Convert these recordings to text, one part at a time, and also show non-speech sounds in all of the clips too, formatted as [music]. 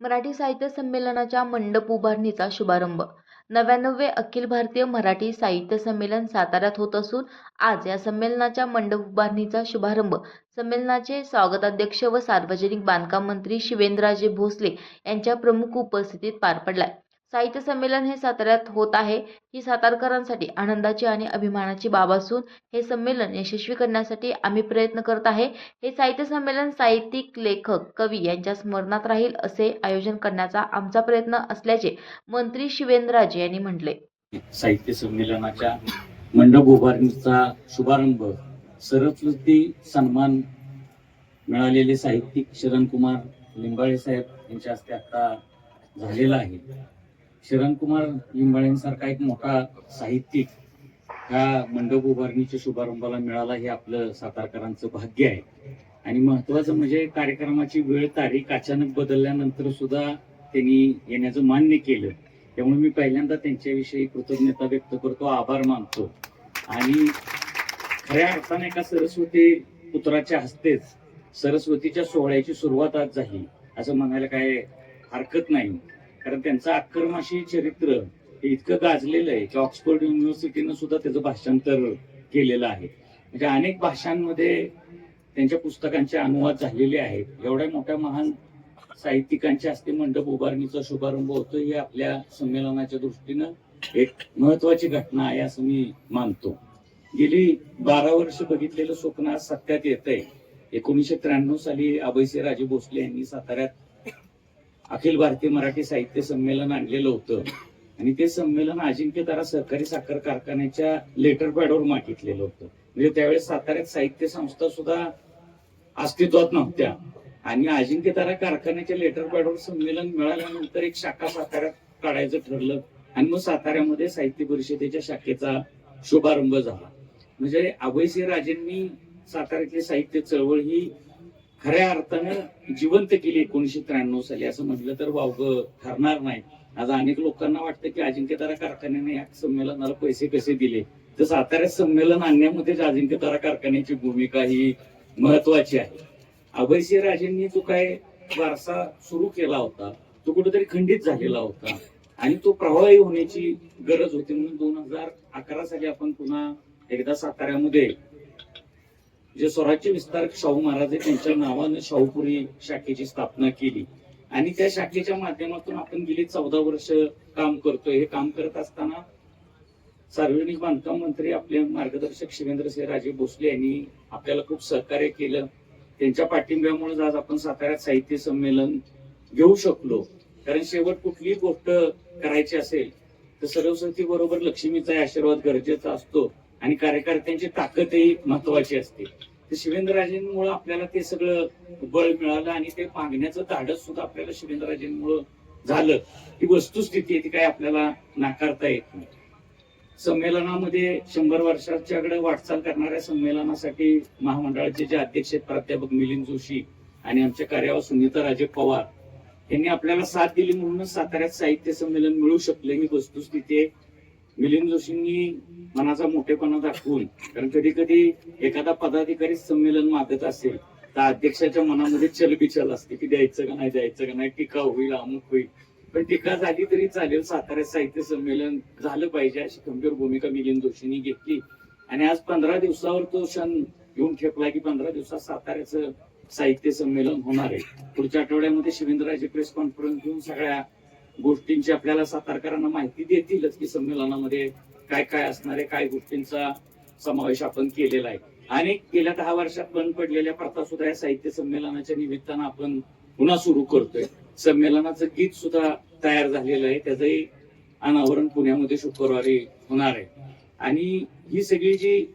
मराठी साहित्य संमेलनाच्या मंडप उभारणीचा शुभारंभ. नव्याण्णवे अखिल भारतीय मराठी साहित्य संमेलन साताऱ्यात होत असून आज या संमेलनाच्या मंडप उभारणीचा शुभारंभ संमेलनाचे स्वागताध्यक्ष व सार्वजनिक बांधकाम मंत्री शिवेंद्रराजे भोसले यांच्या प्रमुख उपस्थितीत पार पडलाय. साहित्य संमेलन हे साताऱ्यात होत आहे. ही सातारकरांसाठी आनंदाची आणि अभिमानाची बाब असून हे संमेलन यशस्वी करण्यासाठी आम्ही प्रयत्न करत आहे. हे साहित्य संमेलन साहित्यिक लेखक कवी यांच्या स्मरणात राहील असे आयोजन करण्याचा आमचा प्रयत्न असल्याचे मंत्री शिवेंद्रराजे यांनी म्हटले. साहित्य संमेलनाच्या मंडप उभारणीचा शुभारंभ सरस्वती सन्मान मिळालेले साहित्यिक शरणकुमार लिंबाळे साहेब यांच्या हस्ते आता झालेला आहे. शरणकुमार लिंबाळेंसारखा एक मोठा साहित्यिक ह्या मंडप उभारणीच्या शुभारंभाला मिळाला हे आपलं सातारकरांचं भाग्य आहे. आणि महत्वाचं म्हणजे कार्यक्रमाची वेळ तारीख अचानक बदलल्यानंतर सुद्धा त्यांनी येण्याचं मान्य केलं. त्यामुळे मी पहिल्यांदा त्यांच्याविषयी कृतज्ञता व्यक्त करतो आभार मानतो. आणि खऱ्या अर्थाने एका सरस्वती पुत्राच्या हस्तेच सरस्वतीच्या सोहळ्याची सुरुवात आज झाली असं म्हणायला काय हरकत नाही. कारण त्यांचं आक्रमाशी चरित्र हे इतकं गाजलेलं आहे की ऑक्सफोर्ड युनिव्हर्सिटीनं सुद्धा त्याचं भाषांतर केलेलं आहे. म्हणजे अनेक भाषांमध्ये त्यांच्या पुस्तकांचे अनुवाद झालेले आहेत. एवढ्या मोठ्या महान साहित्यिकांच्या हस्ते मंडप उभारणीचा शुभारंभ होतो ही आपल्या संमेलनाच्या दृष्टीनं एक महत्वाची घटना आहे असं मी मानतो. गेली बारा वर्ष बघितलेलं स्वप्न आज सत्यात येत आहे एकोणीसशे त्र्याण्णव साली अभयसिंह राजे भोसले यांनी साताऱ्यात अखिल भारतीय मराठी साहित्य संमेलन आणलेलं होतं. आणि ते संमेलन अजिंक्यतारा सहकारी साखर कारखान्याच्या लेटर पॅडवर मागितलेलं होतं. म्हणजे त्यावेळेस साताऱ्यात साहित्य संस्था सुद्धा अस्तित्वात नव्हत्या. आणि अजिंक्यतारा कारखान्याच्या लेटर पॅडवर संमेलन मिळाल्यानंतर एक शाखा साताऱ्यात काढायचं ठरलं. आणि मग साताऱ्यामध्ये साहित्य परिषदेच्या शाखेचा शुभारंभ झाला. म्हणजे अभयसिंह राजेंनी साताऱ्यातली साहित्य चळवळ ही खऱ्या अर्थानं जिवंत केली एकोणीशे त्र्याण्णव साली. असं म्हटलं तर वावग ठरणार नाही. आज अनेक लोकांना वाटतं की अजिंक्यतारा कारखान्याने या संमेलनाला पैसे कसे दिले? तर साताऱ्यात संमेलन आणण्यामध्येच अजिंक्यतारा कारखान्याची भूमिका ही महत्वाची आहे. अभयसिंह राजेंनी जो काय वारसा सुरू केला होता तो कुठेतरी खंडित झालेला होता. आणि तो प्रभावी होण्याची गरज होती म्हणून दोन हजार अकरा साली आपण पुन्हा एकदा साताऱ्यामध्ये जे स्वराज्य विस्तारक शाहू महाराज आहे त्यांच्या नावाने शाहूपुरी शाखेची स्थापना केली. आणि त्या शाखेच्या माध्यमातून आपण गेली चौदा वर्ष काम करतोय. हे काम करत असताना सार्वजनिक बांधकाम मंत्री आपले मार्गदर्शक शिवेंद्रसिंह राजे भोसले यांनी आपल्याला खूप सहकार्य केलं. त्यांच्या पाठिंब्यामुळे आज आपण साताऱ्यात साहित्य संमेलन घेऊ शकलो. कारण शेवट कुठलीही गोष्ट करायची असेल तर सरस्वती बरोबर लक्ष्मीचा आशीर्वाद गरजेचा असतो. आणि कार्यकर्त्यांची ताकदही महत्वाची असते. तर शिवेंद्रराजेंमुळे आपल्याला ते सगळं बळ मिळालं आणि ते मागण्याचं धाडस सुद्धा आपल्याला शिवेंद्रराजेंमुळं झालं. ही वस्तुस्थिती आहे ती काय आपल्याला नाकारता येत नाही. संमेलनामध्ये शंभर वर्षाच्याकडे वाटचाल करणाऱ्या संमेलनासाठी महामंडळाचे जे अध्यक्ष आहेत प्राध्यापक मिलिंद जोशी आणि आमच्या कार्यावर सुनीता राजे पवार यांनी आपल्याला साथ दिली म्हणूनच साताऱ्यात साहित्य संमेलन मिळू शकले. ही वस्तुस्थिती आहे. मिलिंद जोशींनी मनाचा मोठेपणा दाखवून कारण कधी कधी एखादा पदाधिकारी संमेलन मागत असेल तर अध्यक्षाच्या मनामध्ये चलबिचल असते की द्यायचं का नाही द्यायचं का नाही टीका होईल अमुक होईल. पण टीका झाली तरी चालेल साताऱ्यात साहित्य संमेलन झालं पाहिजे अशी गंभीर भूमिका मिलिंद जोशींनी घेतली. आणि आज पंधरा दिवसावर तो क्षण येऊन ठेपला की पंधरा दिवसात साताऱ्याचं साहित्य संमेलन होणार आहे. पुढच्या आठवड्यामध्ये शिवेंद्रराजे प्रेस कॉन्फरन्स घेऊन सगळ्या गोष्टींची आपल्याला सातारकरांना माहिती देतीलच की संमेलनामध्ये काय काय असणार आहे काय गोष्टींचा समावेश आपण केलेला आहे. आणि गेल्या दहा वर्षात बंद पडलेल्या प्रथा सुद्धा या साहित्य संमेलनाच्या निमित्तानं आपण पुन्हा सुरू करतोय. संमेलनाचं गीत सुद्धा तयार झालेलं आहे. त्याचंही अनावरण पुण्यामध्ये शुक्रवारी होणार आहे. आणि ही सगळी जी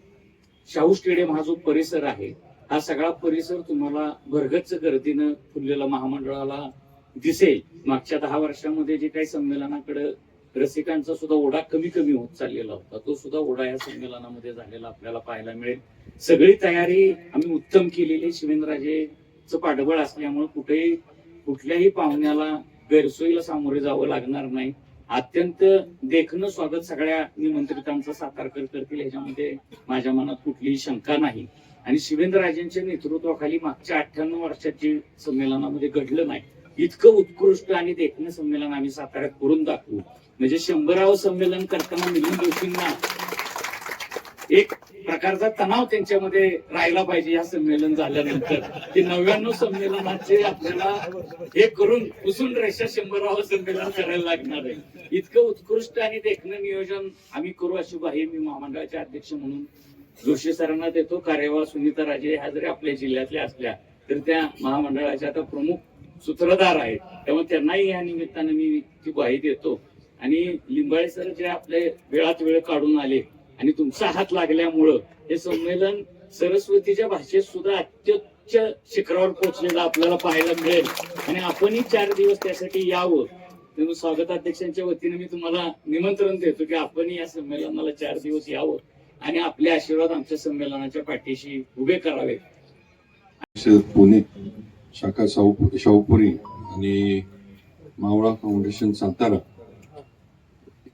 शाहू स्टेडियम हा जो परिसर आहे हा सगळा परिसर तुम्हाला भरगच्च गर्दीनं फुललेला महामंडळाला दिसेल. मागच्या दहा वर्षामध्ये जे काही संमेलनाकडे रसिकांचा सुद्धा ओढा कमी कमी होत चाललेला होता. तो सुद्धा ओढा या संमेलनामध्ये झालेला आपल्याला पाहायला मिळेल. सगळी तयारी आम्ही उत्तम केलेली. शिवेंद्रराजेचं पाठबळ असल्यामुळे कुठेही कुठल्याही पाहुण्याला गैरसोयीला सामोरे जावं लागणार नाही. अत्यंत देखणं स्वागत सगळ्या निमंत्रितांचं साकार करतील ह्याच्यामध्ये माझ्या मनात कुठलीही शंका नाही. आणि शिवेंद्रराजेंच्या नेतृत्वाखाली मागच्या अठ्ठ्याण्णव वर्षाची संमेलनामध्ये घडलं नाही इतकं उत्कृष्ट आणि देखणं संमेलन आम्ही साताऱ्यात करून दाखवू. म्हणजे शंभरावं संमेलन करताना मिलिंद जोशींना एक प्रकारचा तणाव त्यांच्यामध्ये राहिला पाहिजे या संमेलन झाल्यानंतर. की नव्याण्णव संमेलनाचे आपल्याला हे करून पुसून रेषा शंभरावं संमेलन करायला लागणार आहे. इतकं उत्कृष्ट आणि देखणं नियोजन आम्ही करू अशी ग्वाही मी महामंडळाचे अध्यक्ष म्हणून जोशी सरांना देतो. कार्यवाह सुनीता राजे ह्या जरी आपल्या जिल्ह्यातल्या असल्या तर त्या महामंडळाच्या आता प्रमुख सूत्रधार आहेत. त्यामुळे त्यांनाही या निमित्तानं मी ती ग्वाही देतो. आणि लिंबाळे सर जे आपले वेळात वेळ काढून आले आणि तुमचा हात लागल्यामुळं हे संमेलन सरस्वतीच्या भाषेत सुद्धा अत्युच्च शिखरावर पोहोचलेलं आपल्याला पाहायला मिळेल. आणि आपणही चार दिवस त्यासाठी यावं. म्हणून स्वागताध्यक्षांच्या वतीने मी तुम्हाला निमंत्रण देतो की आपणही या संमेलनाला चार दिवस यावं आणि आपले आशीर्वाद आमच्या संमेलनाच्या पाठीशी उभे करावे पुणे शाखा शाहू शाहूपुरी आणि मावळा फाउंडेशन सातारा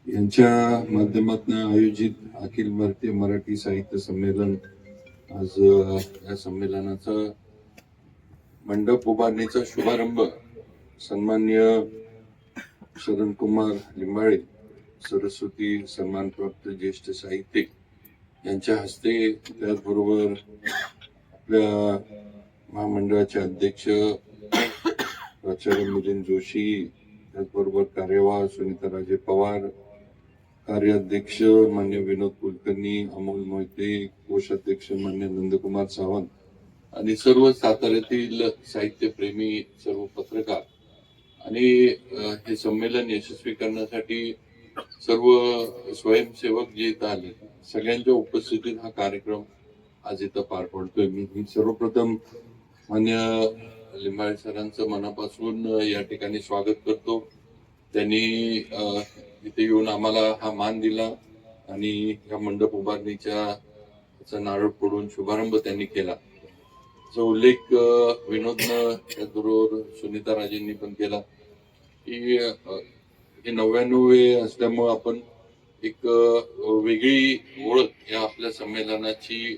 यांच्या माध्यमातून आयोजित अखिल भारतीय मराठी साहित्य संमेलन आज या संमेलनाचा मंडप उभारणीचा शुभारंभ सन्मान्य शरणकुमार लिंबाळे सरस्वती सन्मानप्राप्त ज्येष्ठ साहित्यिक यांच्या हस्ते त्याचबरोबर आपल्या महामंडळाचे अध्यक्ष [coughs] प्राचार्य मिलिंद जोशी त्याचबरोबर कार्यवाह सुनीताराजे पवार कार्याध्यक्ष मान्य विनोद कुलकर्णी अमोल मोहिते कोषाध्यक्ष मान्य नंदकुमार सावंत आणि सर्व साताऱ्यातील साहित्यप्रेमी सर्व पत्रकार. आणि हे संमेलन यशस्वी करण्यासाठी सर्व स्वयंसेवक जे इथं आले सगळ्यांच्या उपस्थितीत हा कार्यक्रम आज इथं पार पडतोय. मी सर्वप्रथम मान्य लिंबाळे सरांचं मनापासून या ठिकाणी स्वागत करतो. त्यांनी इथे येऊन आम्हाला हा मान दिला आणि या मंडप उभारणीच्या चा नारळ पडून शुभारंभ त्यांनी केला. त्याचा उल्लेख अ, विनोदनं त्याचबरोबर सुनीता राजेंनी पण केला की हे नव्याण्णवे असल्यामुळं आपण एक वेगळी ओळख या आपल्या संमेलनाची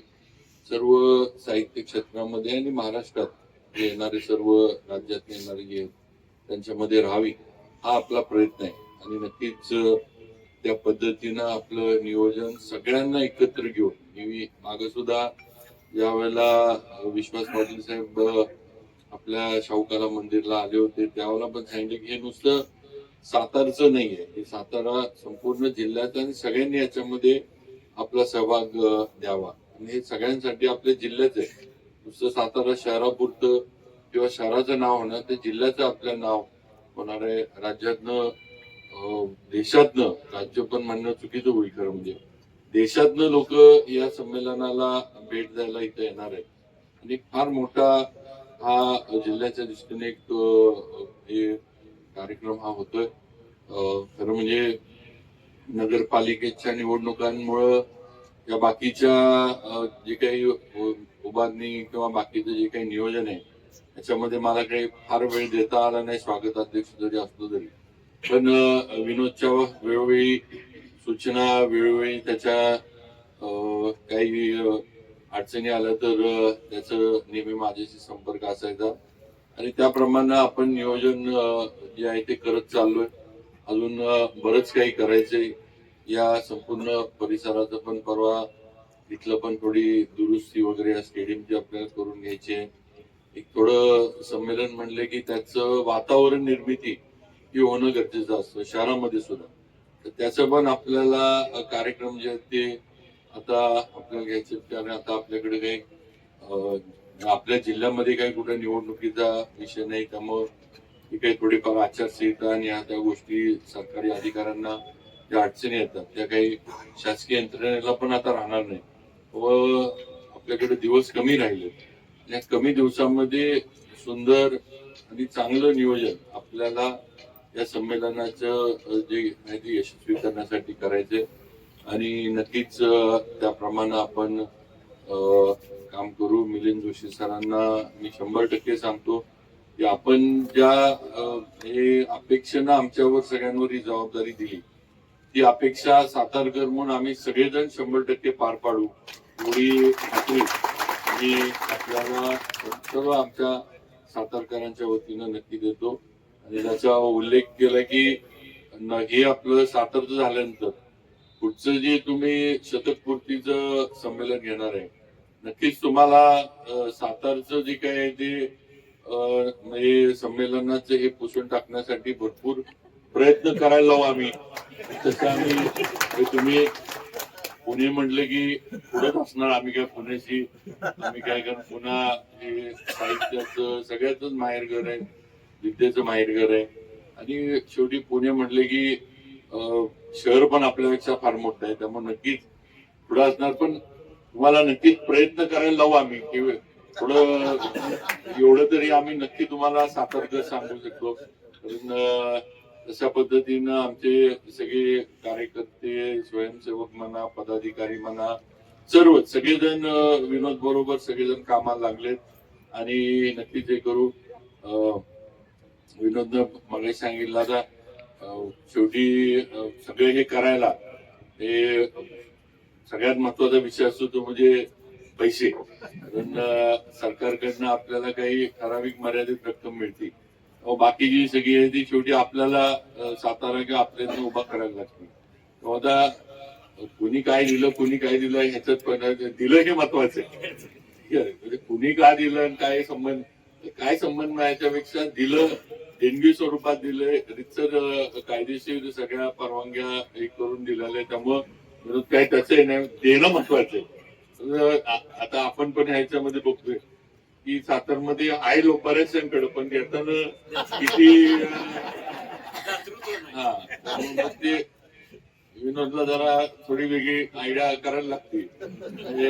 सर्व साहित्य क्षेत्रामध्ये आणि महाराष्ट्रात येणारे सर्व राज्यात येणारे जे त्यांच्यामध्ये राहावी हा आपला प्रयत्न आहे. आणि नक्कीच त्या पद्धतीनं आपलं नियोजन सगळ्यांना एकत्र घेऊन मी सुद्धा ज्या वेळेला विश्वास पाटील साहेब आपल्या शाहूकाला मंदिरला आले होते त्यावेळेला पण सांगितलं की हे नुसतं सातारचं नाहीये. हे सातारा संपूर्ण जिल्ह्यात आणि सगळ्यांनी याच्यामध्ये आपला सहभाग द्यावा. आणि हे सगळ्यांसाठी आपल्या जिल्ह्याचे आहे नुसतं सातारा शहरापुरतं किंवा शहराचं नाव होणार ते जिल्ह्याचं आपलं नाव होणार आहे राज्यातनं देशातनं राज्य पण म्हणणं चुकीचं होईल खरं म्हणजे. देशातनं लोक या संमेलनाला भेट द्यायला इथं येणार आहेत. आणि फार मोठा हा जिल्ह्याच्या दृष्टीने एक हे कार्यक्रम हा होतोय. खरं म्हणजे नगरपालिकेच्या निवडणुकांमुळं या बाकीच्या जे काही उभारणी किंवा बाकीचं जे काही नियोजन आहे त्याच्यामध्ये मला काही फार वेळ देता आला नाही स्वागताध्यक्ष जरी असलो तरी. पण विनोदच्या वेळोवेळी सूचना वेळोवेळी त्याच्या काही अडचणी आल्या तर त्याचं नेहमी माझ्याशी संपर्क असायचा. आणि त्याप्रमाणे आपण नियोजन जे आहे ते करत चाललोय. अजून बरंच काही करायचंय. या संपूर्ण परिसराचं पण परवा इथलं पण थोडी दुरुस्ती वगैरे या स्टेडियमची आपल्याला करून घ्यायची आहे. एक थोडं संमेलन म्हणलं की त्याचं वातावरण निर्मिती ही होणं गरजेचं असतं शहरामध्ये सुद्धा. तर त्याचं पण आपल्याला कार्यक्रम जे आहेत ते आता आपल्याला घ्यायचे कारण आता आपल्याकडे काही आपल्या जिल्ह्यामध्ये काही कुठे निवडणुकीचा विषय नाही त्यामुळं काही थोडीफार आचारसंहिता आणि ह्या त्या गोष्टी सरकारी अधिकाऱ्यांना ज्या अडचणी येतात त्या काही शासकीय यंत्रणेला पण आता राहणार नाही. व आपल्याकडे दिवस कमी राहिले. या कमी दिवसामध्ये सुंदर आणि चांगलं नियोजन आपल्याला या संमेलनाचं जे आहे ते यशस्वी करण्यासाठी करायचे आणि नक्कीच त्याप्रमाणे आपण काम करू. मिलिंद जोशी सरांना मी शंभर टक्के सांगतो की आपण ज्या हे अपेक्षेनं आमच्यावर सगळ्यांवर ही जबाबदारी दिली ती अपेक्षा सातारकर म्हणून आम्ही सगळेजण शंभर टक्के पार पाडू. एवढी खात्री मी आपल्याला सर्व आमच्या सातारकरांच्या वतीनं नक्की देतो. आणि त्याचा उल्लेख केला की हे आपलं सातारचं झाल्यानंतर पुढचं जे तुम्ही शतकपूर्तीचं संमेलन घेणार आहे नक्कीच तुम्हाला सातारचं जे काय आहे ते संमेलनाचं हे पुसून टाकण्यासाठी भरपूर प्रयत्न करायला लावू आम्ही. तसं आम्ही तुम्ही पुणे म्हटले की पुढेच असणार आम्ही काय पुण्याशी आम्ही काय कारण पुन्हा हे साहित्याचं सगळ्याच माहेरघर आहे विद्येचं माहेरघर आहे. आणि शेवटी पुणे म्हटले की शहर पण आपल्यापेक्षा फार मोठं आहे त्यामुळे नक्कीच पुढे असणार. पण तुम्हाला नक्कीच प्रयत्न करायला लावू आम्ही की थोडं एवढं तरी आम्ही नक्की तुम्हाला सातत्य सांगू शकतो. कारण अशा तशा पद्धतीनं आमचे सगळे कार्यकर्ते स्वयंसेवक म्हणा पदाधिकारी म्हणा सर्व सगळेजण विनोद बरोबर सगळेजण कामाला लागलेत. आणि नक्कीच हे करू. अं, मग मगाशी सांगितलं आता शेवटी सगळे हे करायला हे सगळ्यात महत्त्वाचा विषय असतो तो म्हणजे पैसे. कारण सरकारकडनं आपल्याला काही ठराविक मर्यादित रक्कम मिळते. बाकीची सगळी आहे ती शेवटी आपल्याला सातारा किंवा आपल्याला उभा करायला लागते. आता कुणी काय दिलं कुणी काय दिलं ह्याच्यात पण दिलं हे महत्वाचं आहे. म्हणजे कुणी का दिलं आणि काय संबंध काय संबंध नाही याच्यापेक्षा दिलं देणगी स्वरूपात दिलंय रितसर कायदेशीर सगळ्या परवानग्या हे करून दिलेल्या त्यामुळं विरोध काही त्याचं नाही देणं महत्वाचं आहे. आता आपण पण ह्याच्यामध्ये बघतोय. की सातारमध्ये आहे लोक बऱ्याचशांकडे पण घेताना किती हा ते विनोदला जरा थोडी वेगळी आयडिया करायला लागते म्हणजे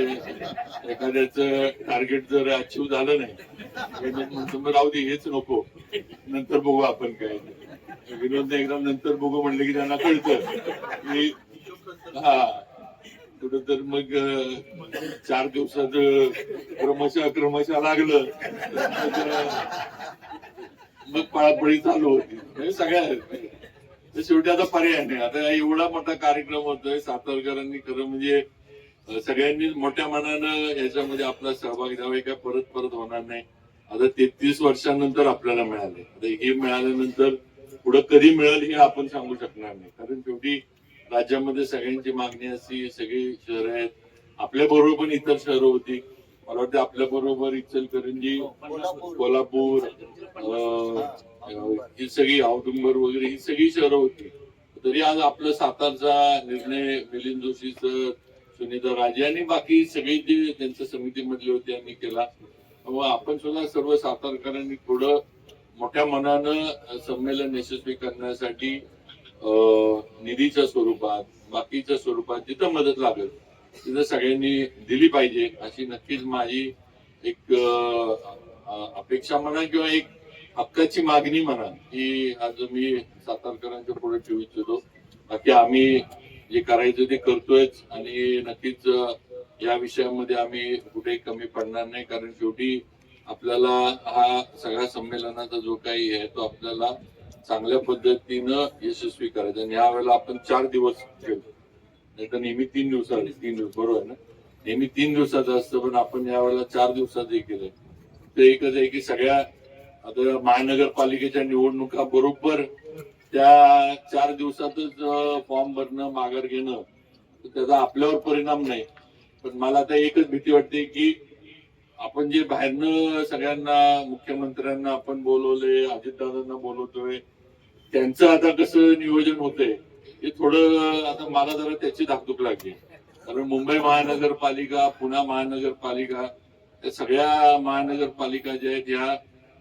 एखाद्याच टार्गेट जर अचीव झालं नाही म्हणतो मग राहू दे हेच नको नंतर बघू आपण काय ते." विनोदने एकदा नंतर बघू म्हणलं की त्यांना कळतं की हा कुठं तर मग चार दिवसात क्रमश क्रमशः क्रमशः लागलं मग, पळापळी चालू होती. म्हणजे सगळ्या शेवटी आता पर्याय नाही. आता एवढा मोठा कार्यक्रम होतोय सातारकरांनी खरं म्हणजे सगळ्यांनी सगळ्यांनीच मोठ्या मनानं याच्यामध्ये आपला सहभाग द्यावा काय परत परत होणार नाही. आता तेहतीस वर्षांनंतर आपल्याला मिळाले आता हे मिळाल्यानंतर पुढे कधी मिळेल हे आपण सांगू शकणार नाही. कारण शेवटी राज्यामध्ये सगळ्यांची मागणी अशी सगळी शहर आहेत. आपल्या बरोबर पण इतर शहरं होती. मला वाटतं आपल्या बरोबर इचलकरंजी कोल्हापूर ही सगळी औदुंबर वगैरे ही सगळी शहरं होती. तरी आज आपलं सातारचा निर्णय मिलिंद जोशीच सुनीता राजे आणि बाकी सगळे जे त्यांच्या समितीमधले होते यांनी केला. व आपण सुद्धा सर्व सातारकरांनी थोडं मोठ्या मनानं संमेलन यशस्वी करण्यासाठी निधीच्या स्वरूपात बाकीच्या स्वरूपात जिथं मदत लागेल तिथं सगळ्यांनी दिली पाहिजे अशी नक्कीच माझी एक अपेक्षा म्हणा किंवा एक हक्काची मागणी म्हणा की आज मी सातारकरांच्या पुढे ठेवू इच्छितो. बाकी आम्ही जे करायचं ते करतोयच आणि नक्कीच या विषयामध्ये आम्ही कुठे कमी पडणार नाही कारण शेवटी आपल्याला हा सगळ्या संमेलनाचा जो काही आहे तो आपल्याला चांगल्या पद्धतीनं यशस्वी करायचं. आणि यावेळेला आपण चार दिवस ठेवतो नाही तर नेहमी तीन दिवसात तीन दिवस बरोबर ना? नेहमी तीन दिवसाचं असतं पण आपण यावेळेला चार दिवसात हे केलंय. ते एकच आहे की सगळ्या आता महानगरपालिकेच्या निवडणुका बरोबर त्या चार दिवसातच फॉर्म भरणं माघार घेणं तर त्याचा आपल्यावर परिणाम नाही. पण मला आता एकच भीती वाटते की आपण जे बाहेरनं सगळ्यांना मुख्यमंत्र्यांना आपण बोलवले अजितदादांना बोलवतोय त्यांचं आता कसं नियोजन होतंय हे थोडं आता मला जरा त्याची धाकधूक लागली. कारण मुंबई महानगरपालिका पुणे महानगरपालिका या सगळ्या महानगरपालिका ज्या आहेत ह्या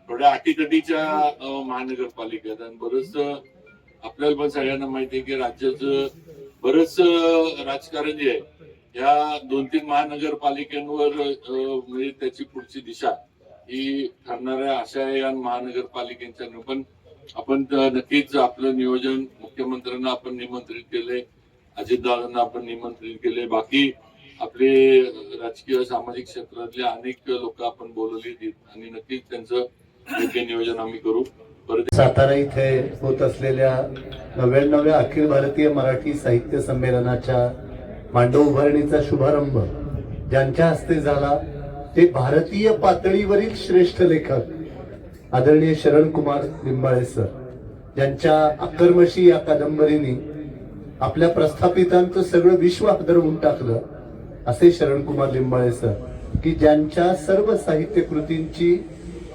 थोड्या अटीतटीच्या महानगरपालिका आहेत. आणि बरंच आपल्याला पण सगळ्यांना माहिती आहे की राज्याचं बरंच राजकारण जे आहे या दोन तीन महानगरपालिकांवर म्हणजे त्याची पुढची दिशा ही ठरणाऱ्या अशा या महानगरपालिकेच्या पण आपण नक्कीच आपलं नियोजन मुख्यमंत्र्यांना आपण निमंत्रित केले अजितदादांना आपण निमंत्रित केले बाकी आपले राजकीय सामाजिक क्षेत्रातले अनेक लोक आपण बोलवली आणि नक्कीच त्यांचं योग्य नियोजन आम्ही करू. परत सातारा इथे होत असलेल्या नव्याण्णव्या अखिल भारतीय मराठी साहित्य संमेलनाच्या मांडव उभारणीचा शुभारंभ ज्यांच्या हस्ते झाला ते भारतीय पातळीवरील श्रेष्ठ लेखक आदरणीय शरण कुमार लिंबाळे सर ज्यांच्या अकर्मशी या कादंबरीने आपल्या प्रस्थापितांचं सगळं विश्व हादरवून टाकलं असे शरणकुमार लिंबाळे सर की ज्यांच्या सर्व साहित्य कृतींची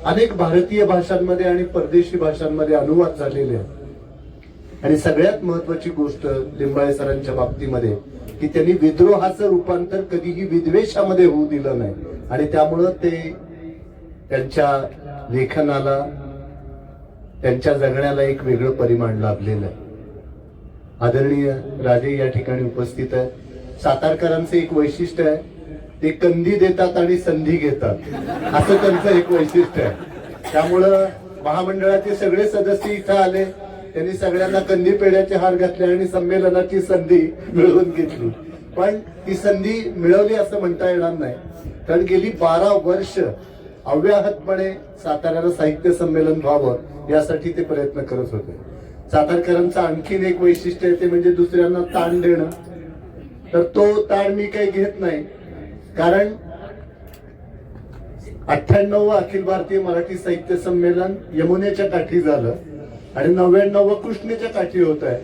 अनेक भारतीय भाषांमध्ये आणि परदेशी भाषांमध्ये अनुवाद झालेले आहेत. आणि सगळ्यात महत्वाची गोष्ट लिंबाळे सरांच्या बाबतीमध्ये की त्यांनी विद्रोहाचं रूपांतर कधीही विद्वेषामध्ये होऊ दिलं नाही. आणि त्यामुळं ते त्यांच्या लेखनाला त्यांच्या जगण्याला एक वेगळं परिमाण लाभलेलं. आहे आदरणीय राजे या ठिकाणी उपस्थित आहे सातारकरांचं एक वैशिष्ट्य आहे ते कंदी देतात आणि संधी घेतात. असं त्यांचं एक वैशिष्ट्य आहे. त्यामुळं महामंडळाचे सगळे सदस्य इथं आले त्यांनी सगळ्यांना कंदी पेढ्याचे हार घातले आणि संमेलनाची संधी मिळवून घेतली. पण ती संधी मिळवली असं म्हणता येणार नाही. कारण गेली बारा वर्ष अव्याहतपणे साताऱ्याला साहित्य संमेलन व्हावं यासाठी ते प्रयत्न करत होते. सातारकरांचं आणखीन एक वैशिष्ट्य आहे ते म्हणजे दुसऱ्यांना ताण देणं. तर तो ताण मी काही घेत नाही. कारण अठ्ठ्याण्णव अखिल भारतीय मराठी साहित्य संमेलन यमुनेच्या काठी झालं आणि नव्याण्णव कृष्णेच्या काठी होत आहे.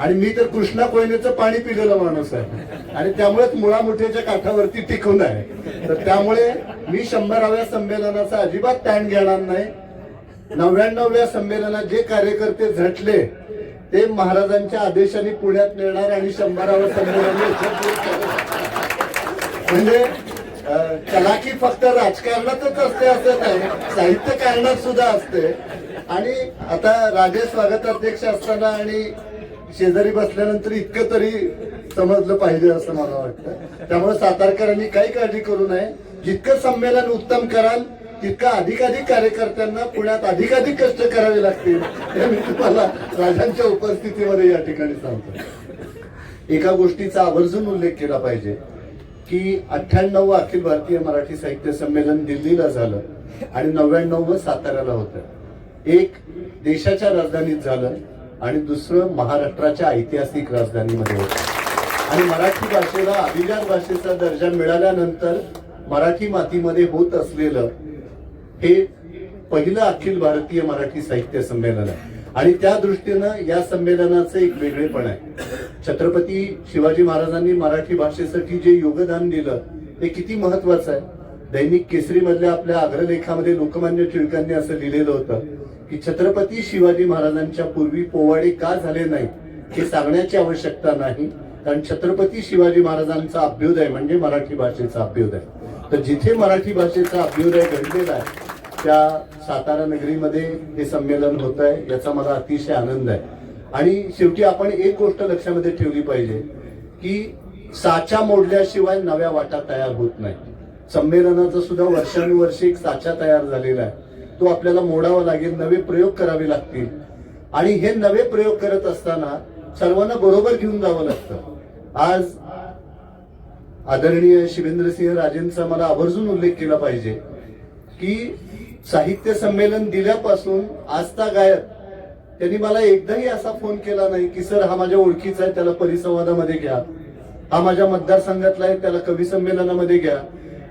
आणि मी तर कृष्णा कोयनेचं पाणी पिलेला माणूस आहे. आणि त्यामुळेच मुळामुठ्याच्या काठावरती टिकून आहे. तर त्यामुळे मी शंभराव्या संमेलनाचा अजिबात ताण घेणार नाही. नव्याण्णव्या संमेलनात जे कार्यकर्ते झटले ते महाराजांच्या आदेशाने पुण्यात नेणार आणि शंभराव्या संमेलन म्हणजे चलाकी फक्त राजकारणातच असते असं नाही साहित्य कारणात सुद्धा असते. आणि आता राजे स्वागताध्यक्ष असताना आणि शेजारी बसल्यानंतर इतकं तरी समजलं पाहिजे असं मला वाटतं. त्यामुळे सातारकरांनी काही काळजी करू नये. जितकं संमेलन उत्तम कराल तितकं अधिकाधिक कार्यकर्त्यांना पुण्यात अधिकाधिक कष्ट करावे लागतील. हे मी तुम्हाला राजांच्या उपस्थितीमध्ये या ठिकाणी सांगतो. एका गोष्टीचा आवर्जून उल्लेख केला पाहिजे की अठ्ठ्याण्णव अखिल भारतीय मराठी साहित्य संमेलन दिल्लीला झालं आणि नव्याण्णव साताऱ्याला होतं. एक देशाच्या राजधानीत झालं. आणि दुसरं महाराष्ट्राच्या ऐतिहासिक राजधानीमध्ये होतं. आणि मराठी भाषेला अभिजात भाषेचा दर्जा मिळाल्यानंतर मराठी मातीमध्ये होत असलेलं हे पहिलं अखिल भारतीय मराठी साहित्य संमेलन आहे. आणि त्या दृष्टीनं या संमेलनाचं एक वेगळेपण आहे. छत्रपती शिवाजी महाराजांनी मराठी भाषेसाठी जे योगदान दिलं ते किती महत्वाचं आहे? दैनिक केसरीमधल्या आपल्या अग्रलेखामध्ये लोकमान्य टिळकांनी असं लिहिलेलं होतं की छत्रपती शिवाजी महाराजांच्या पूर्वी पोवाडे का झाले नाही हे सांगण्याची आवश्यकता नाही. कारण छत्रपती शिवाजी महाराजांचा अभ्युदय म्हणजे मराठी भाषेचा अभ्युदय. तर जिथे मराठी भाषेचा अभ्युदय घडलेला आहे त्या सातारा नगरीमध्ये हे संमेलन होत आहे याचा मला अतिशय आनंद आहे. आणि शेवटी आपण एक गोष्ट लक्षामध्ये ठेवली पाहिजे की साचा मोडल्याशिवाय नव्या वाटा तयार होत नाही संमेलनाचा सुद्धा वर्षानुवर्षे एक साचा तयार झालेला आहे. तो आपल्याला मोडावा लागेल नवे प्रयोग करावे लागतील. आणि हे नवे प्रयोग करत असताना सर्वांना बरोबर घेऊन जावं लागतं. आज आदरणीय शिवेंद्रसिंह राजेंचा मला आवर्जून उल्लेख केला पाहिजे की साहित्य संमेलन दिल्यापासून आजता गायक त्यांनी मला एकदाही असा फोन केला नाही की सर हा माझ्या ओळखीचा आहे त्याला परिसंवादामध्ये घ्या. हा माझ्या मतदारसंघातला आहे त्याला कवी संमेलनामध्ये घ्या.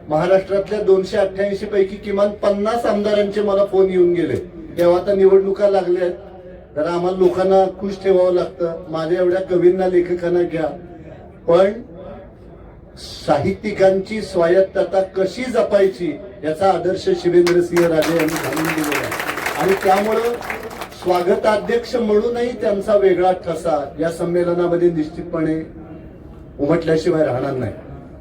महाराष्ट्रातल्या दोनशे अठ्ठ्याऐंशी पैकी किमान पन्नास आमदारांचे मला फोन येऊन गेले. तेव्हा आता निवडणुका लागल्या आहेत. तर आम्हाला लोकांना खुश ठेवावं लागतं. माझ्या एवढ्या कवींना लेखकांना घ्या. पण साहित्यिकांची स्वायत्तता कशी जपायची याचा आदर्श शिवेंद्रसिंह राजे यांनी घालून दिलेला आहे. आणि त्यामुळं स्वागताध्यक्ष म्हणूनही त्यांचा वेगळा ठसा या संमेलनामध्ये निश्चितपणे उमटल्याशिवाय राहणार नाही.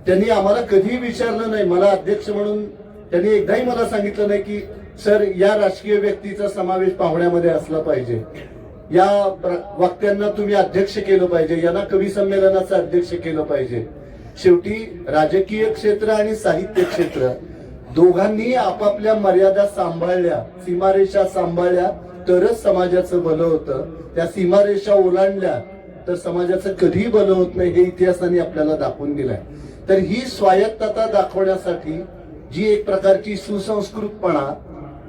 त्यांनी आम्हाला कधीही विचारलं नाही. मला अध्यक्ष म्हणून त्यांनी एकदाही मला सांगितलं नाही की सर या राजकीय व्यक्तीचा समावेश पाहुण्यामध्ये असला पाहिजे. या वक्त्यांना तुम्ही अध्यक्ष केलं पाहिजे. यांना कवी संमेलनाचं अध्यक्ष केलं पाहिजे. शेवटी राजकीय क्षेत्र आणि साहित्य क्षेत्र दोघांनी आपापल्या मर्यादा सांभाळल्या सीमारेषा सांभाळल्या तरच समाजाचं भलं होतं. त्या सीमारेषा ओलांडल्या तर समाजाचं कधीही भलं होत नाही हे इतिहासाने आपल्याला दाखवून दिलंय. तर ही स्वायत्तता दाखवण्यासाठी जी एक प्रकारची सुसंस्कृतपणा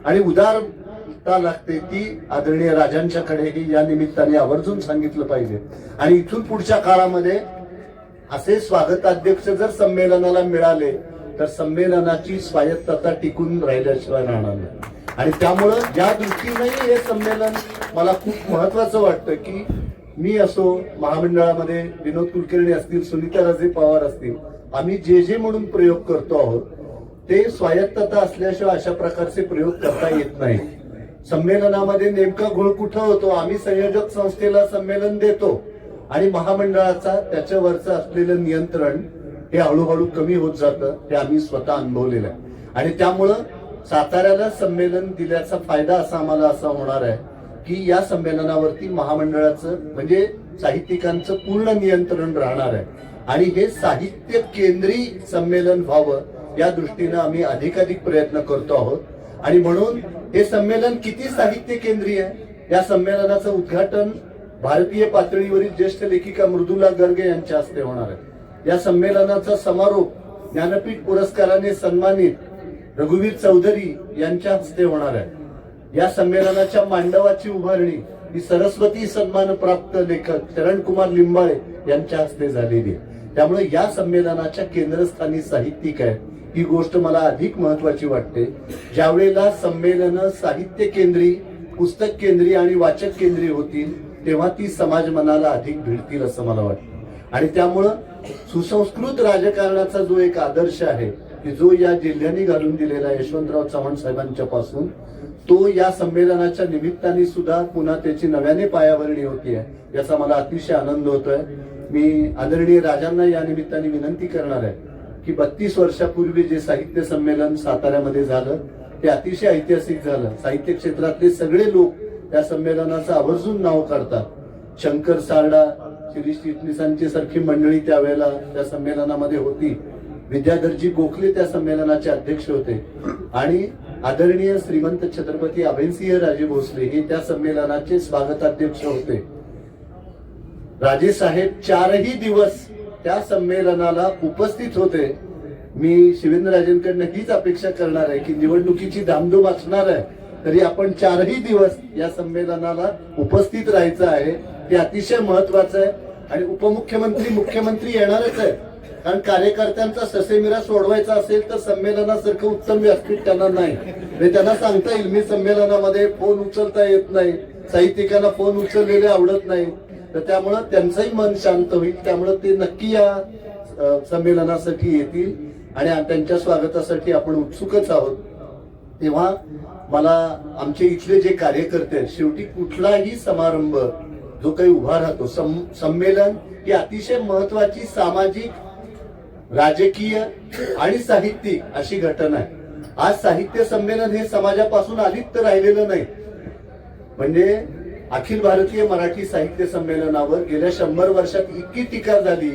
आणि उदारता लागते ती आदरणीय राजांच्याकडेही या निमित्ताने आवर्जून सांगितलं पाहिजे. आणि इथून पुढच्या काळामध्ये असे स्वागताध्यक्ष जर संमेलनाला मिळाले तर संमेलनाची स्वायत्तता टिकून राहिल्याशिवाय राहणार नाही. आणि त्यामुळं ज्या दृष्टीनेही हे संमेलन मला खूप महत्वाचं वाटतं की मी असो महामंडळामध्ये विनोद कुलकर्णी असतील सुनीता राजे पवार असतील आम्ही जे जे म्हणून प्रयोग करतो आहोत ते स्वायत्तता असल्याशिवाय अशा प्रकारचे प्रयोग करता येत नाही. संमेलनामध्ये नेमका घोळ कुठं होतो आम्ही संयोजक संस्थेला संमेलन देतो आणि महामंडळाचा त्याच्यावरचं असलेलं नियंत्रण हे हळूहळू कमी होत जातं हे आम्ही स्वतः अनुभवलेलं आहे. आणि त्यामुळं साताऱ्याला संमेलन दिल्याचा फायदा असा आम्हाला असा होणार आहे की या संमेलनावरती महामंडळाचं म्हणजे साहित्यिकांचं पूर्ण नियंत्रण राहणार आहे. आणि हे साहित्य केंद्री संमेलन व्हावं या दृष्टीनं आम्ही अधिकाधिक प्रयत्न करतो आहोत. आणि म्हणून हे संमेलन किती साहित्य केंद्रीय या संमेलनाचं उद्घाटन भारतीय पातळीवरील ज्येष्ठ लेखिका मृदुला गर्गे यांच्या हस्ते होणार आहे. या संमेलनाचा समारोप ज्ञानपीठ पुरस्काराने सन्मानित रघुवीर चौधरी यांच्या हस्ते होणार आहे. या संमेलनाच्या मांडवाची उभारणी ही सरस्वती सन्मान प्राप्त लेखक चरण कुमार लिंबाळे यांच्या हस्ते झालेली आहे. त्यामुळे या संमेलनाच्या केंद्रस्थानी साहित्यिक आहे ही गोष्ट मला अधिक महत्वाची वाटते. ज्यावेळेला संमेलन साहित्य केंद्री पुस्तक केंद्री आणि वाचक केंद्री होतील तेव्हा ती समाज मनाला अधिक भिडतील असं मला वाटतं. आणि त्यामुळं सुसंस्कृत राजकारणाचा जो एक आदर्श आहे की जो या जिल्ह्यांनी घालून दिलेला यशवंतराव चव्हाण साहेबांच्या पासून तो या संमेलनाच्या निमित्ताने सुद्धा पुन्हा त्याची नव्याने पायाभरणी होतीये याचा मला अतिशय आनंद होतोय. मी आदरणीय राजांना या निमित्ताने विनंती करणार आहे की बत्तीस वर्षापूर्वी जे साहित्य संमेलन साताऱ्यामध्ये झालं ते अतिशय ऐतिहासिक झालं. साहित्य क्षेत्रातले सगळे लोक त्या संमेलनाचं आवर्जून नाव काढतात. शंकर सारडा शिरीष चिटणीसांची सारखी मंडळी त्यावेळेला त्या संमेलनामध्ये होती. विद्याधरजी गोखले त्या संमेलनाचे अध्यक्ष होते. आणि आदरणीय श्रीमंत छत्रपती अभयसिंह राजे भोसले हे त्या संमेलनाचे स्वागताध्यक्ष होते. राजे साहेब चारही दिवस त्या संमेलनाला उपस्थित होते. मी शिवेंद्रराजेंकडनं हीच अपेक्षा करणार आहे की निवडणुकीची धामधूम असणार आहे तरी आपण चारही दिवस या संमेलनाला उपस्थित राहायचं आहे. ते अतिशय महत्वाचं आहे आणि उपमुख्यमंत्री मुख्यमंत्री येणारच आहे कारण कार्यकर्त्यांचा ससेमिरा सोडवायचा असेल तर संमेलनासारखं उत्तम व्यासपीठ त्यांना नाही. त्यांना सांगता येईल मी संमेलनामध्ये फोन उचलता येत नाही. साहित्यिकांना फोन उचललेले आवडत नाही. तर त्यामुळं त्यांचंही मन शांत होईल. त्यामुळं ते नक्की या संमेलनासाठी येतील. आणि त्यांच्या स्वागतासाठी आपण उत्सुकच आहोत. तेव्हा मला आमचे इथले जे कार्यकर्ते आहेत शेवटी कुठलाही समारंभ जो काही उभा राहतो संमेलन ही अतिशय महत्वाची सामाजिक राजकीय आणि साहित्यिक अशी घटना आहे. आज साहित्य संमेलन हे समाजापासून अलिप्त राहिलेलं नाही. म्हणजे अखिल भारतीय मराठी साहित्य संमेलनावर गेल्या शंभर वर्षात इतकी टीका झाली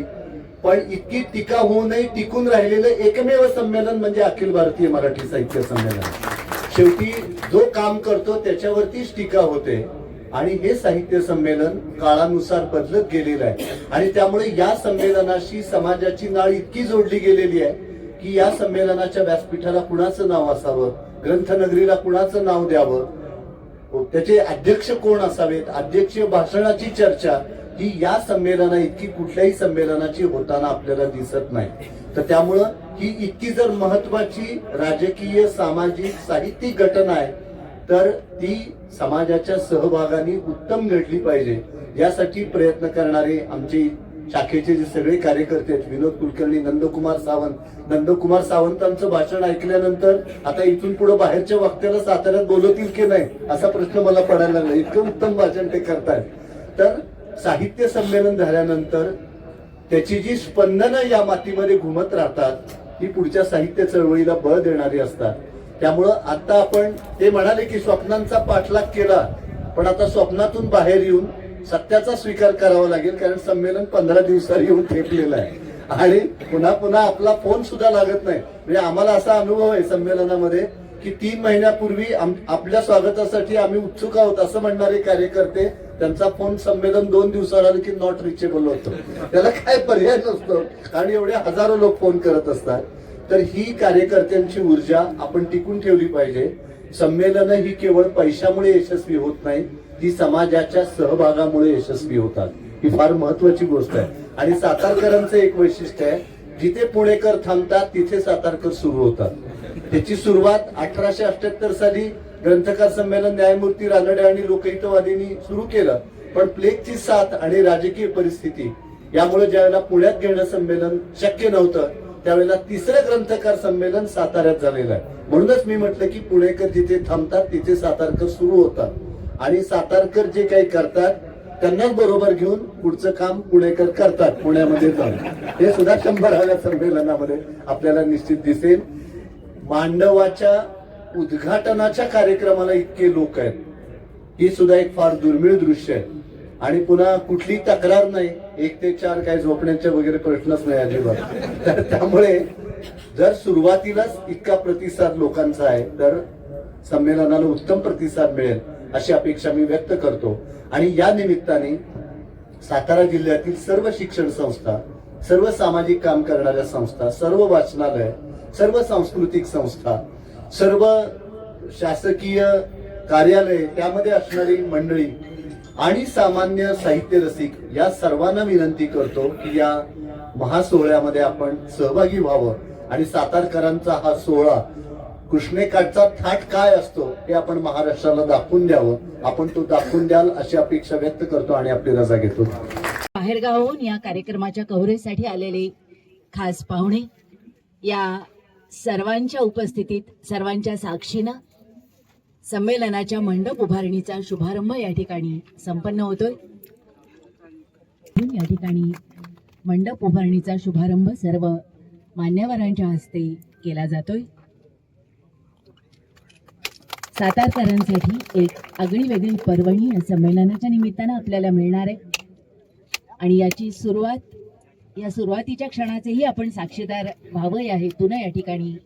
पण इतकी टीका होऊनही टिकून राहिलेलं एकमेव संमेलन म्हणजे अखिल भारतीय मराठी साहित्य संमेलन. शेवटी जो काम करतो त्याच्यावरतीच टीका होते. आणि हे साहित्य संमेलन काळानुसार बदलत गेलेलं आहे. आणि त्यामुळे या संमेलनाशी समाजाची नाळ इतकी जोडली गेलेली आहे की या संमेलनाच्या व्यासपीठाला कुणाचं नाव असावं? ग्रंथनगरीला कुणाचं नाव द्यावं? त्याचे अध्यक्ष कोण असावेत? अध्यक्षीय भाषणाची चर्चा ही या संमेलना इतकी कुठल्याही संमेलनाची होताना आपल्याला दिसत नाही. तर त्यामुळं ही इतकी जर महत्वाची राजकीय सामाजिक साहित्यिक घटना आहे तर ती समाजाच्या सहभागाने उत्तम घडली पाहिजे. यासाठी प्रयत्न करणारे आमचे शाखेचे जे सगळे कार्यकर्ते आहेत विनोद कुलकर्णी नंदकुमार सावंत. नंदकुमार सावंतांचं भाषण ऐकल्यानंतर आता इथून पुढे बाहेरच्या वक्त्याला साताऱ्यात बोलवतील की नाही असा प्रश्न मला पडायला लागला. इतकं उत्तम भाषण ते करतायत. तर साहित्य संमेलन झाल्यानंतर त्याची जी स्पंदनं या मातीमध्ये घुमत राहतात ही पुढच्या साहित्य चळवळीला बळ देणारी असतात. त्यामुळं आता आपण ते म्हणाले की स्वप्नांचा पाठलाग केला पण आता स्वप्नातून बाहेर येऊन सत्याचा स्वीकार करावा लागेल कारण संमेलन पंधरा दिवसात येऊन ठेपलेलं आहे. आणि पुन्हा पुन्हा आपला फोन सुद्धा लागत नाही. म्हणजे आम्हाला असा अनुभव आहे संमेलनामध्ये की तीन महिन्यापूर्वी आपल्या स्वागतासाठी आम्ही उत्सुक आहोत असं म्हणणारे कार्यकर्ते त्यांचा फोन संमेलन दोन दिवसावर आलं की नॉट रिचेबल होतो. त्याला काय पर्याय नसतो. कारण एवढे हजारो लोक फोन करत असतात. तर ही कार्यकर्त्यांची ऊर्जा आपण टिकून ठेवली पाहिजे. संमेलन ही केवळ पैशामुळे यशस्वी होत नाही ती समाजाच्या सहभागामुळे यशस्वी होतात. ही फार महत्वाची गोष्ट आहे. आणि सातारकरांचं एक वैशिष्ट्य आहे जिथे पुणेकर थांबतात तिथे सातारकर सुरू होतात. त्याची सुरुवात अठराशे अठ्याहत्तर साली ग्रंथकार संमेलन न्यायमूर्ती रानडे आणि लोकहितवादींनी सुरू केलं. पण प्लेगची साथ आणि राजकीय परिस्थिती यामुळे ज्यावेळेला पुण्यात घेणं संमेलन शक्य नव्हतं त्यावेळेला तिसरं ग्रंथकार संमेलन साताऱ्यात झालेलं आहे. म्हणूनच मी म्हटलं की पुणेकर जिथे थांबतात तिथे सातारकर सुरू होतात. आणि सातारकर जे काही करतात त्यांनाच बरोबर घेऊन पुढचं काम पुणेकर करतात पुण्यामध्ये जाऊन. हे सुद्धा शंभराव्या संमेलनामध्ये आपल्याला निश्चित दिसेल. मांडवाच्या उद्घाटनाच्या कार्यक्रमाला इतके लोक आहेत. ही सुद्धा एक फार दुर्मिळ दृश्य आहे. आणि पुन्हा कुठली तक्रार नाही. एक ते चार काय झोपण्याचे वगैरे प्रश्नच नाही अजिबात. तर त्यामुळे जर सुरुवातीलाच इतका प्रतिसाद लोकांचा आहे तर संमेलनाला उत्तम प्रतिसाद मिळेल अशी अपेक्षा मी व्यक्त करतो. आणि या निमित्ताने सातारा जिल्ह्यातील सर्व शिक्षण संस्था सर्व सामाजिक काम करणाऱ्या संस्था सर्व वाचनालय सर्व सांस्कृतिक संस्था सर्व शासकीय कार्यालय त्यामध्ये असणारी मंडळी आणि सामान्य साहित्य रसिक या सर्वांना विनंती करतो की या महासोहळ्यामध्ये आपण सहभागी व्हावं. आणि सातारकरांचा हा सोहळा कृष्णेकाठचा थाट काय असतो हे आपण महाराष्ट्राला दाखवून द्यावं. आपण तो दाखवून द्याल अशी अपेक्षा व्यक्त करतो आणि आपली रजा घेतो. बाहेरगावहून या कार्यक्रमाच्या कव्हरेजसाठी आलेले खास पाहुणे या सर्वांच्या उपस्थितीत सर्वांच्या साक्षीनं संमेलनाच्या मंडप उभारणीचा शुभारंभ या ठिकाणी संपन्न होतोय. या ठिकाणी मंडप उभारणीचा शुभारंभ सर्व मान्यवरांच्या हस्ते केला जातोय. सातारकरांसाठी एक आगळी वेगळी पर्वणी या संमेलनाच्या निमित्तानं आपल्याला मिळणार आहे. आणि याची सुरुवात या सुरुवातीच्या क्षणाचेही आपण साक्षीदार व्हावं या तुला या ठिकाणी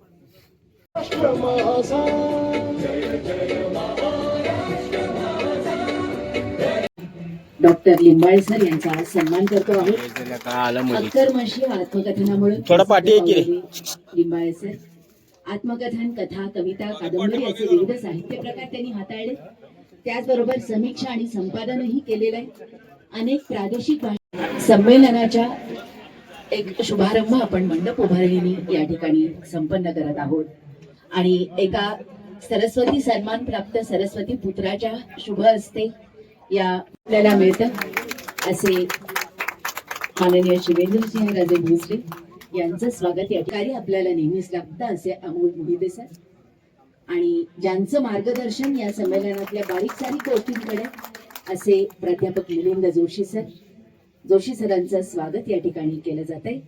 डॉक्टर लिंबाळे सर यांचा सन्मान करतो आहोत अख्तर म्हशी आत्मकथनामुळे थोडं पाठी आहे आत्मकथन कथा कविता कादंबरी असे विविध साहित्य प्रकार त्यांनी हाताळले. त्याचबरोबर समीक्षा आणि संपादनही केलेलं आहे. अनेक प्रादेशिक भाषा संमेलनाच्या एक शुभारंभ आपण मंडप उभारणीने या ठिकाणी संपन्न करत आहोत. आणि एका सरस्वती सन्मान प्राप्त सरस्वती पुत्राच्या शुभ असते या आपल्याला मिळतं. असे माननीय शिवेंद्रसिंह राजे भोसले यांचं स्वागत या ठिकाणी आपल्याला नेहमीच लाभतं असे अमोल मोहिते सर. आणि ज्यांचं मार्गदर्शन या संमेलनातल्या बारीक सारीक गोष्टींकडे असे प्राध्यापक मिलिंद जोशी सर. जोशी सरांचं स्वागत या ठिकाणी केलं जात आहे